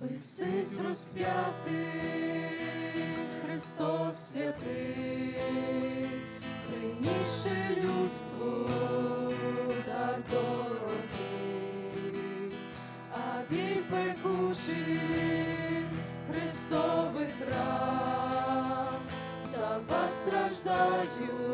Висить розп'ятий Христос святий, прийміши людству дар дорогий, а біль пекучий Христових ран, за вас страждаю,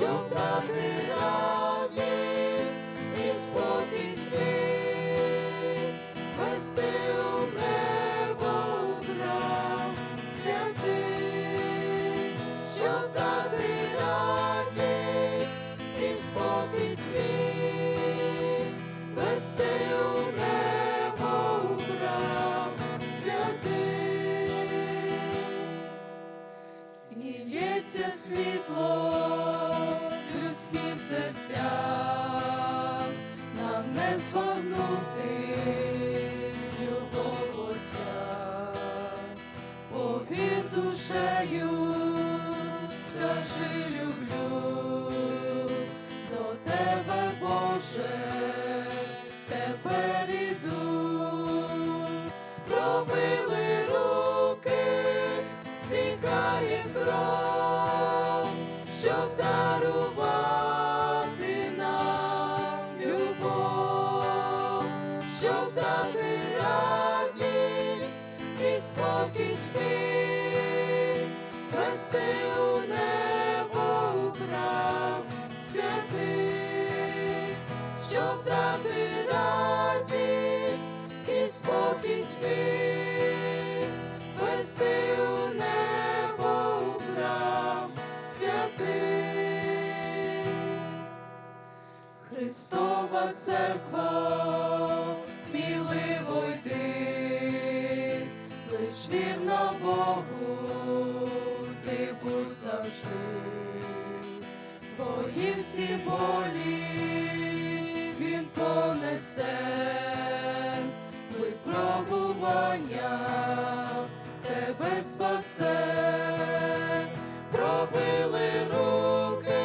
щоб дати радість і спокій світ, вести у щоб дати радість і спокій світ, вести у небо храм святий. І світло, щоб дарувати нам любов, щоб дати радість і спокій свій, вести у небо у храм святий, щоб дати радість і спокій свій, вести у небо у храм святий. Христова церква, сміливо йди, лиш вірно Богу, завжди, твої всі болі він понесе, випробування тебе спасе, пробили руки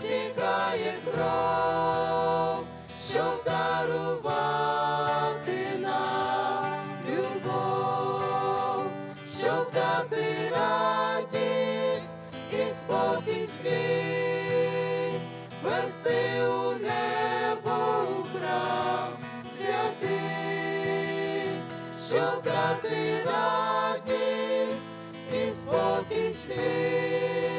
сікає кров, щоб дарувати нам любов, щоб дати спокій свій, вести у небо у храм святий, щоб брати радість і спокій свій